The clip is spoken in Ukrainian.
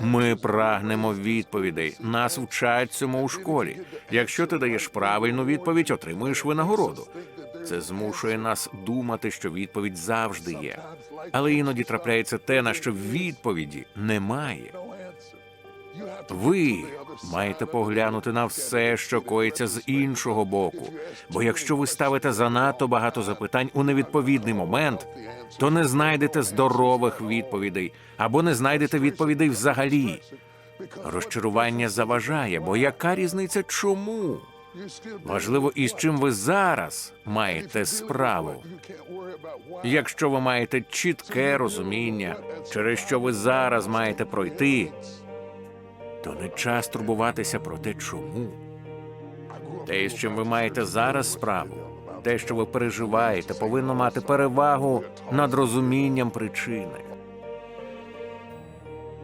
Ми прагнемо відповідей. Нас вчать цьому у школі. Якщо ти даєш правильну відповідь, отримуєш винагороду. Це змушує нас думати, що відповідь завжди є. Але іноді трапляється те, на що відповіді немає. Ви маєте поглянути на все, що коїться з іншого боку. Бо якщо ви ставите занадто багато запитань у невідповідний момент, то не знайдете здорових відповідей або не знайдете відповідей взагалі. Розчарування заважає, бо яка різниця чому? Важливо, із чим ви зараз маєте справу. Якщо ви маєте чітке розуміння, через що ви зараз маєте пройти, то не час турбуватися про те, чому. Те, з чим ви маєте зараз справу, те, що ви переживаєте, повинно мати перевагу над розумінням причини.